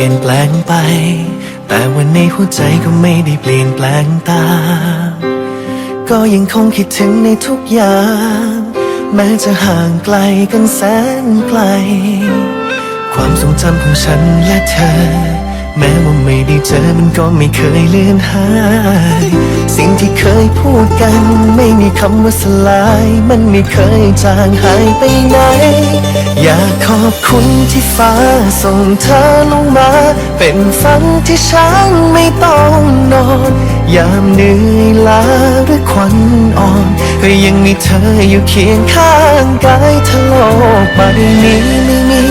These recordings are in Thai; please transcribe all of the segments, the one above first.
ที่เปลี่ยนแปลงไป แต่วันในหัวใจก็ไม่ได้เปลี่ยนแปลงตามก็ยังคงคิดถึงในทุกอย่าง แม้จะห่างไกลกันแสนไกล ความทรงจำของฉันและเธอ แม้ว่าไม่ได้เจอมันก็ไม่เคยเลือนหาย สิ่งที่เคยพูดกัน ไม่มีคำว่าสลาย มันไม่เคยจางหายไปไหน อยากขอบคุณที่ฟ้าส่งเธอลงมา เป็นฝันที่ฉันไม่ต้องนอน ยามเหนื่อยล้าหรือควันอ่อน ก็ยังมีเธออยู่เคียงข้างกายเธอโลกใบนี้ไม่มี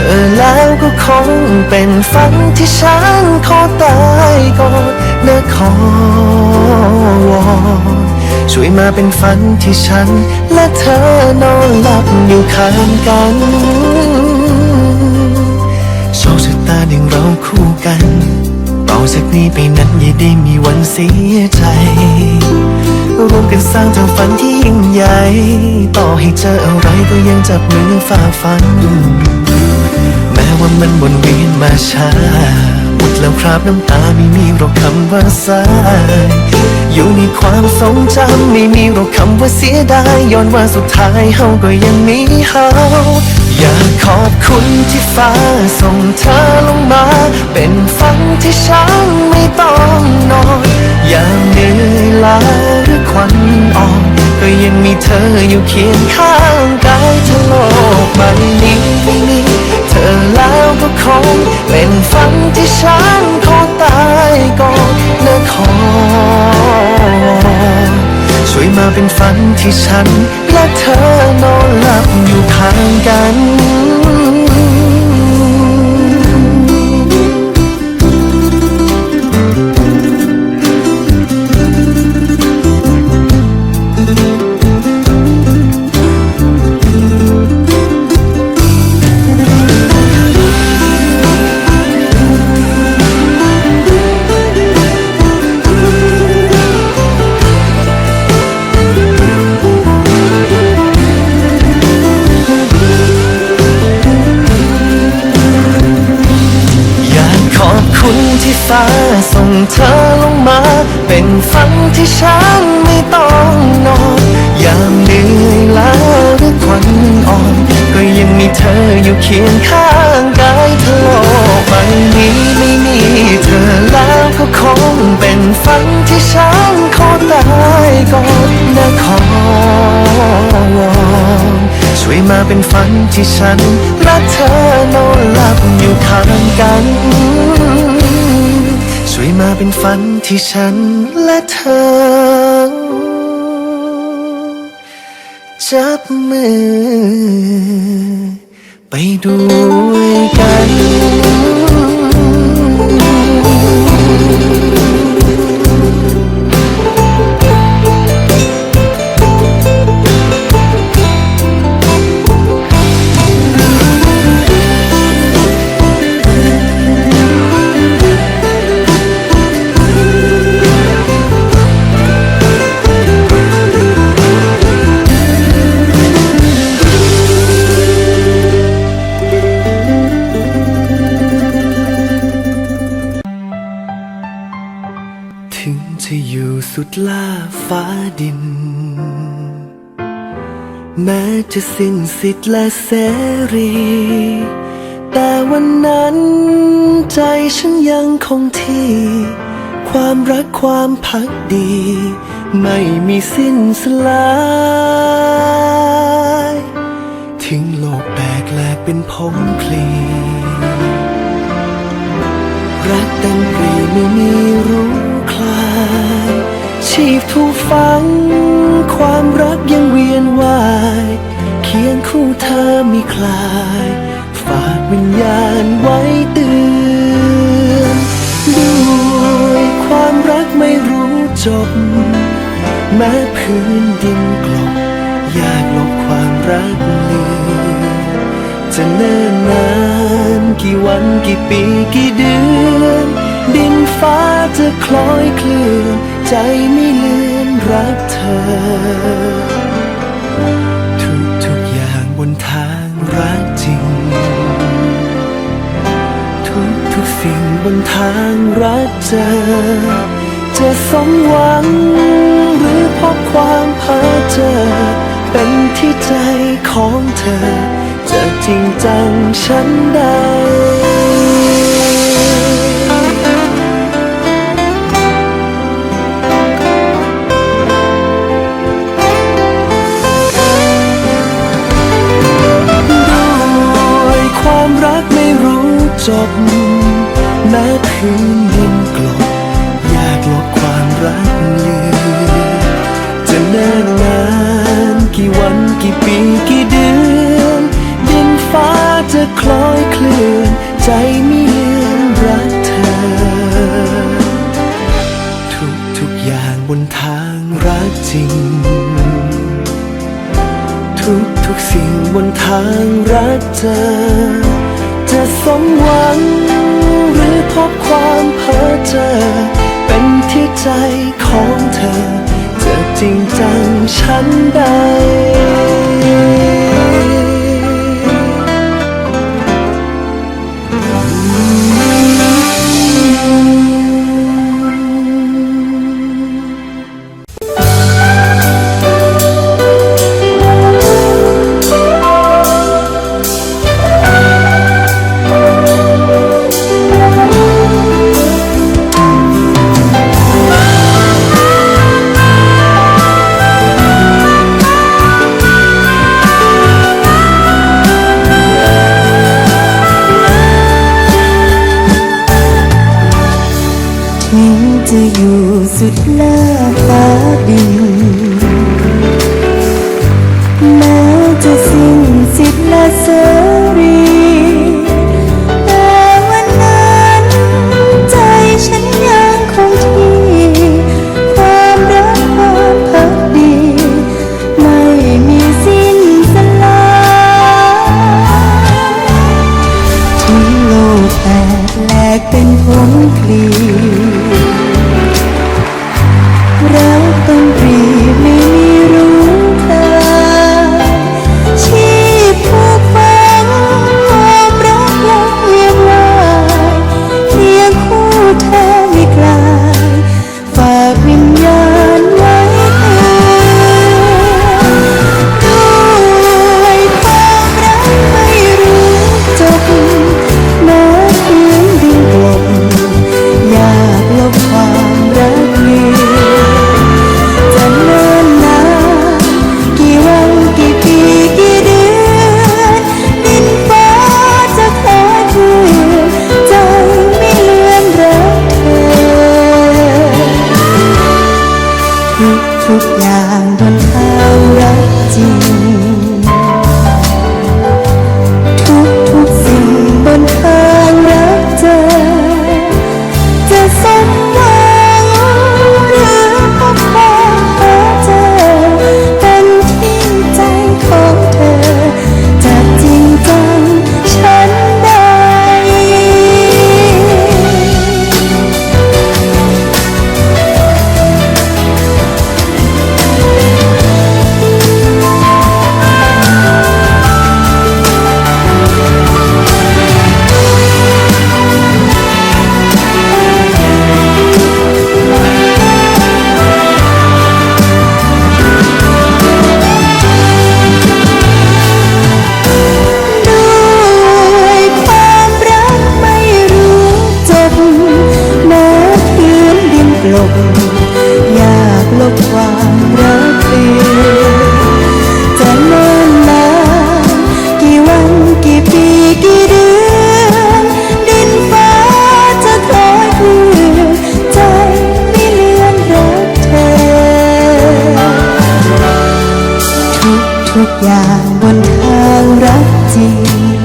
ธอแล้วก็คงเป็นฝันที่ฉันขอตายก่อนและขอวอนช่วยมาเป็นฝันที่ฉัน และเธอนอนหลับอยู่ข้างกันโชคชะตาดึงเราคู่กันต่อจากนี้ไปนั้นอย่าได้มีวันเสียใจร่วมกันสร้างทางฝันที่ยิ่งใหญ่ ต่อให้เจออะไรก็ยังจับมือฝ่าฟันแม้ ว่ามันวนเวียนมาช้าหมดแล้วคราบน้ำตาไม่มีหรอกคำว่าสาย อยู่ในความทรงจำไม่มีหรอกคำว่าเสียดายย้อนว่าสุดท้ายเฮาก็ยังมีเฮาอยากขอบคุณที่ฟ้าส่งเธอลงมา เป็นฝันที่ฉันไม่ต้องนอนอย่างเหนื่อยล้าหรือควันอ่อนก็ยังมีเธออยู่เคียงข้างกายเธอโลกใบนี้ แล้วก็คง เป็นฝันที่ฉันขอตายก่อนนะขอช่วยมาเป็นฝันที่ฉัน และเธอนอนหลับอยู่ข้างกัน ฟ้าส่งเธอลงมา เป็นฝันที่ฉันไม่ต้องนอนยามเหนื่อยล้าหรือควันอ่อน ก็ยังมีเธออยู่เคียงข้างกายเธอโลกใบนี้ไม่มีเธอแล้วก็คงเป็นฝันที่ฉันขอตายก่อนและขอวอนช่วยมาเป็นฝันที่ฉันและเธอนอนหลับอยู่ข้างกัน วยมาเป็นฝันที่ฉันและเธอ จับมือ ไปด้วยกัน ถึงจะอยู่สุดล่าฟ้าดิน แม้จะสิ้นสิทธิ์และเสรี แต่วันนั้นใจฉันยังคงที่ ความรักความพักดี ไม่มีสิ้นสลายทิ้งโลกแตกแหลกเป็นพงพลีรักเต็มปรีไม่มีรู้ ชีพถูกฝัง ความรักยังเวียนว่าย เคียงคู่เธอมีคลาย ฝากวิญญาณไว้เตือนด้วยความรักไม่รู้จบ แม้พื้นดินกลบอยากลบความรักเลือนจะเนิ่นนาน กี่วันกี่ปีกี่เดือน คล้อยเคลื่อนใจไม่ลือนรักเธอ ทุกทุกอย่างบนทางรักจริง ทุกทุกสิ่งบนทางรักเจอ จะสมหวัง หรือพบความเพ้อเจอ เป็นที่ใจของเธอ จะจริงจังฉันได้ จบแม้พื้นดินกลบอยากลบความรักเลืนจะเนิ่นนานกี่วันกี่ปีกี่เดือนดินฟ้าจะคล้อยเคลื่อนใจไม่เลือนรักเธอ ทุกทุกอย่างบนทางรักจริง ทุกทุกสิ่งบนทางรักเธอ จะสมหวัง หรือพบความเพ้อเจอ เป็นที่ใจของเธอ จะจริงจังฉันได้ จะอยู่สุดหน้าฟ้าดิน ทุกทุกอย่างบนทางรักจริง บนทางรักจริง